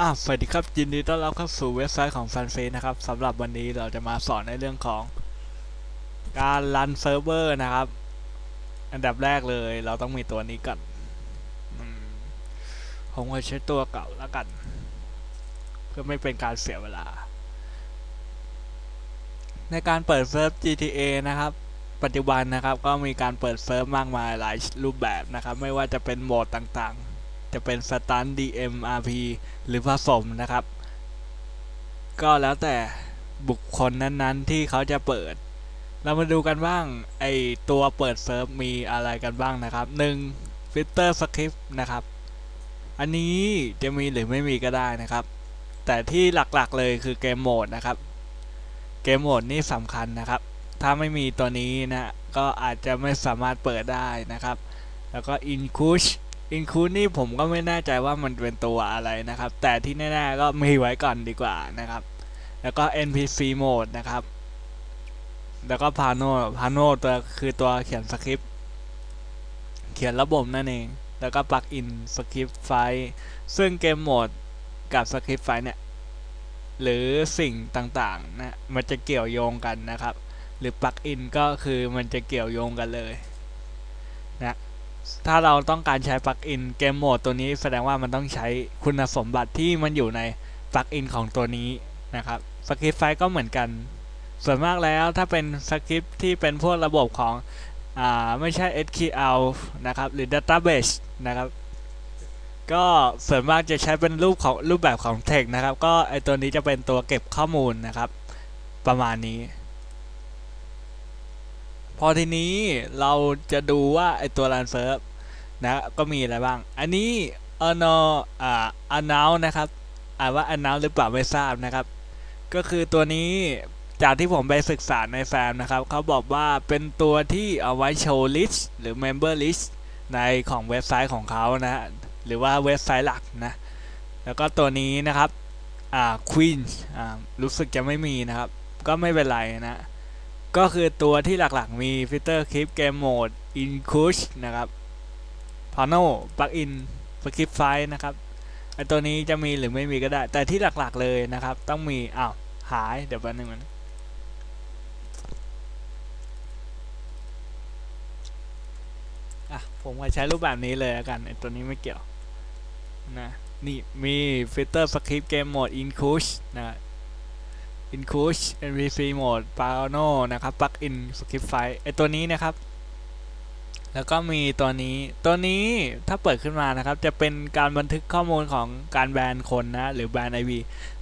อ่าสวัสดีครับยินดีต้อนรับเข้าสู่เว็บไซต์ของ f a n f a c e นะครับสำหรับวันนี้เราจะมาสอนในเรื่องของ การรันเซิร์ฟเวอร์นะครับ อันดับแรกเลยเราต้องมีตัวนี้ก่อนอืมผมก็ใช้ตัวเก่าแล้วกัน เพื่อไม่เป็นการเสียเวลา ในการเปิดเซิร์ฟ GTA นะครับ ปัจจุบันนะครับก็มีการเปิดเซิร์ฟมากมายหลายรูปแบบนะครับ ไม่ว่าจะเป็นโหมดต่างๆ จะเป็นสตัน DM RP หรือผสมนะครับ ก็แล้วแต่บุคคลนั้นๆ ที่เขาจะเปิด เรามาดูกันบ้างไอตัวเปิดเซิร์ฟมีอะไรกันบ้างนะครับ 1. Filter Script นะครับ อันนี้จะมีหรือไม่มีก็ได้นะครับ แต่ที่หลักๆเลยคือเกมโหมดนะครับ เกมโหมดนี่สำคัญนะครับ ถ้าไม่มีตัวนี้นะ ก็อาจจะไม่สามารถเปิดได้นะครับ แล้วก็ Include Include นี่ผมก็ไม่แน่ใจว่ามันเป็นตัวอะไรนะครับ แต่ที่แน่ๆก็มีไว้ก่อนดีกว่านะครับ แล้วก็ NPC Mode นะครับ แล้วก็ Pano Pano ตัวคือตัวเขียนสคริปต์เขียนระบบนั่นเอง แล้วก็ปลักอินสคริปต์ไฟล์ซึ่งเกมโหมดกับสคริปต์ไฟล์เนี่ยหรือสิ่งต่างๆนะมันจะเกี่ยวโยงกันนะครับ หรือปลักอินก็คือมันจะเกี่ยวโยงกันเลยนะ ถ้าเราต้องการใช้ปลักอินเกมโหมดตัวนี้แสดงว่ามันต้องใช้คุณสมบัติที่มันอยู่ในปลักอินของตัวนี้นะครับสคริปต์ไฟล์ก็เหมือนกัน ส่วนมากแล้วถ้าเป็นสคริปต์ที่เป็นพวกระบบของอ่าไม่ใช่ SQL นะครับหรือ Database นะครับก็ส่วนมากจะใช้เป็นรูปของรูปแบบของ text นะครับ ก็ไอตัวนี้จะเป็นตัวเก็บข้อมูลนะครับ ประมาณนี้ พอทีนี้เราจะดูว่าไอตัว run serve นะก็มีอะไรบ้าง อันนี้ ano อ่า announce นะครับอ่านว่า announce หรือเปล่าไม่ทราบนะครับ ก็คือตัวนี้จากที่ผมไปศึกษาในแฟมนะครับ เขาบอกว่าเป็นตัวที่เอาไว้โชว์ list หรือ member list ในของเว็บไซต์ของเขานะฮะหรือว่าเว็บไซต์หลักนะ แล้วก็ตัวนี้นะครับ อ่า queen อ่า รู้สึกจะไม่มีนะครับ ก็ไม่เป็นไรนะ ก็คือตัวที่หลักๆมีฟิลเตอร์คลิปเกมโหมด include นะครับ panel plugin script file นะครับไอตัวนี้จะมีหรือไม่มีก็ได้ แต่ที่หลักๆเลยนะครับ ต้องมีอ้าวหายเดี๋ยวแป๊บนึงมันอะผมก็ใช้รูปแบบนี้เลยแล้วกันไอตัวนี้ไม่เกี่ยวนะนี่มีฟิลเตอร์สคริปต์เกมโหมด include นะ include npc mode pano นะครับ plugin script file ไอตัวนี้นะครับ แล้วก็มีตัวนี้ ตัวนี้ถ้าเปิดขึ้นมานะครับ จะเป็นการบันทึกข้อมูลของการแบนคนนะ หรือแบน IP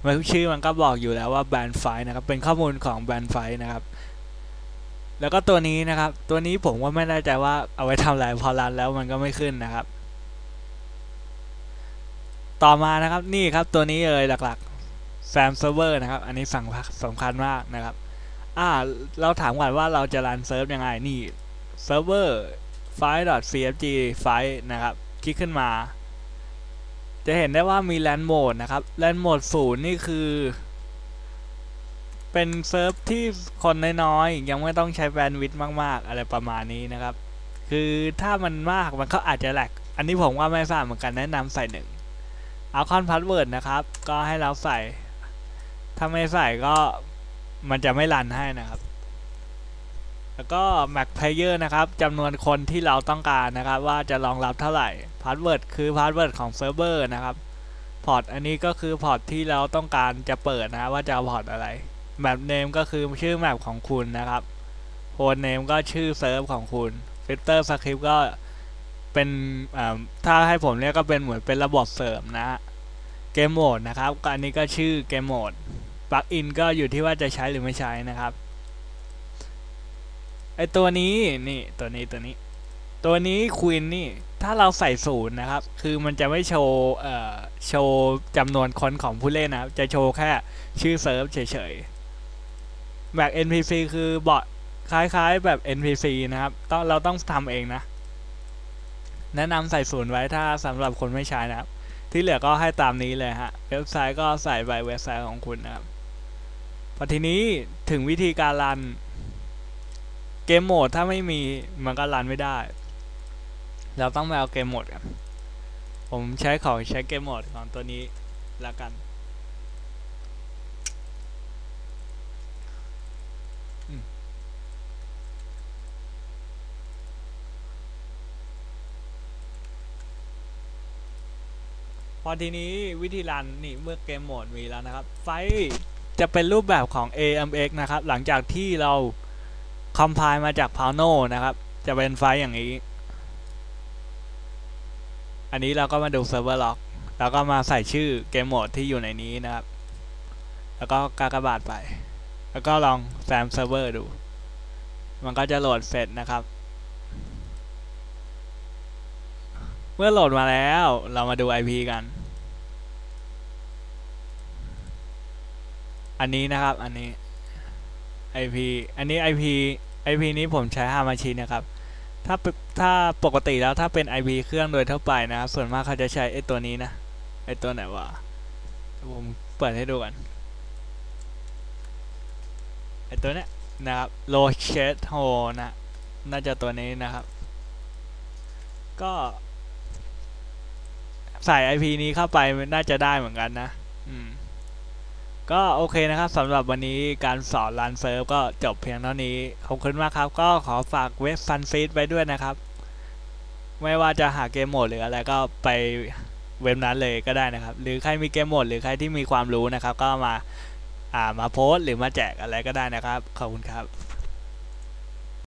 มันชื่อมันก็บอกอยู่แล้วว่าแบนไฟล์นะครับ เป็นข้อมูลของแบนไฟล์นะครับแล้วก็ตัวนี้นะครับ ตัวนี้ผมว่าไม่แน่ใจว่าเอาไว้ทำอะไรพอรันแล้วมันก็ไม่ขึ้นนะครับ ต่อมานะครับนี่ครับตัวนี้เลยหลักๆ SAM Server นะครับ อันนี้สั่งสำคัญมากนะครับ อ่า เราถามก่อนว่าเราจะรันเซิร์ฟยังไง นี่ Server file.cfg ไฟล์นะครับ คลิกขึ้นมา จะเห็นได้ว่ามี LAN mode นะครับ LAN mode ศูนย์นี่คือ เป็นเซิร์ฟที่คนน้อยๆ ยังไม่ต้องใช้แบนด์วิดต์มากๆ อะไรประมาณนี้นะครับ คือถ้ามันมากมันก็อาจจะแหลก อันนี้ผมว่าไม่ทราบเหมือนกันแนะนำใส่หนึ่งเอาคอนพาสเวิร์ดนะครับ ก็ให้เราใส่ ถ้าไม่ใส่ก็มันจะไม่รันให้นะครับ แล้วก็ Mac Player นะครับจำนวนคนที่เราต้องการนะครับ ว่าจะรองรับเท่าไหร่พาสเวิร์ดคือพาสเวิร์ดของเซิร์ฟเวอร์นะครับพอร์ตอันนี้ก็คือพอร์ตที่เราต้องการจะเปิดนะว่าจะเอาพอร์ตอะไรแมปเนมก็คือชื่อแมปของคุณนะครับโฮนเนมก็ชื่อเซิร์ฟของคุณฟิลเตอร์สคริปก็เป็นถ้าให้ผมเรียกก็เป็นเหมือนเป็นระบบเสริมนะเกมโหมดนะครับก็อันนี้ก็ชื่อเกมโหมด ปลั๊กอินก็อยู่ที่ว่าจะใช้หรือไม่ใช้นะครับไอตัวนี้นี่ตัวนี้ตัวนี้ ตัวนี้ควีนนี่ถ้าเราใส่ศูนย์นะครับ คือมันจะไม่โชว์เอ่อโชว์จำนวนคนของผู้เล่นนะครับ จะโชว์แค่ชื่อเซิร์ฟเฉยๆแบบ NPC คือบอทคล้ายๆแบบ NPC นะครับต้องเราต้องทำเองนะ แนะนำใส่ศูนย์ไว้ถ้าสำหรับคนไม่ใช้นะครับ ที่เหลือก็ให้ตามนี้เลยฮะ เว็บไซต์ก็ใส่ไปเว็บไซต์ของคุณนะครับ พอทีนี้ถึงวิธีการรัน เกมโหมดถ้าไม่มีมันก็รันไม่ได้ เราต้องไปเอาเกมโหมดกัน ผมใช้ของใช้เกมโหมดของตัวนี้แล้วกันพอทีนี้วิธีรันนี่เมื่อเกมโหมดมีแล้วนะครับ ไฟ จะเป็นรูปแบบของ AMX นะครับ หลังจากที่เราคอมไพล์มาจาก p a n o นะครับ จะเป็นไฟล์อย่างนี้ อันนี้เราก็มาดู Server Log แล้วก็มาใส่ชื่อเกมโหมดที่อยู่ในนี้นะครับ แล้วก็กากบาทไป แล้วก็ลองแซมเซิร์ฟเวอร์ดู มันก็จะโหลดเสร็จนะครับ เมื่อโหลดมาแล้วเรามาดู IP กัน อันนี้นะครับ อันนี้ IP อันนี้ IP IP นี้ผมใช้ฮามาชินนะครับ ถ้าถ้าปกติแล้วถ้าเป็น IP เครื่องโดยทั่วไปนะครับส่วนมากเขาจะใช้ไอตัวนี้นะไอตัวไหนวะผมเปิดให้ดูกันไอตัวเนี้ยนะครับ low chat hole นะ น่าจะตัวนี้นะครับ ก็ใส่ IP นี้เข้าไปน่าจะได้เหมือนกันนะ ก็โอเคนะครับสำหรับวันนี้การสอนรันเซิร์ฟก็จบเพียงเท่านี้ ขอบคุณมากครับ ก็ขอฝากเว็บซันฟีดไว้ด้วยนะครับ ไม่ว่าจะหาเกมโหมดหรืออะไรก็ไปเว็บนั้นเลยก็ได้นะครับ หรือใครมีเกมโหมดหรือใครที่มีความรู้นะครับ ก็มาอ่ามาโพสต์หรือมาแจกอะไรก็ได้นะครับ ขอบคุณครับ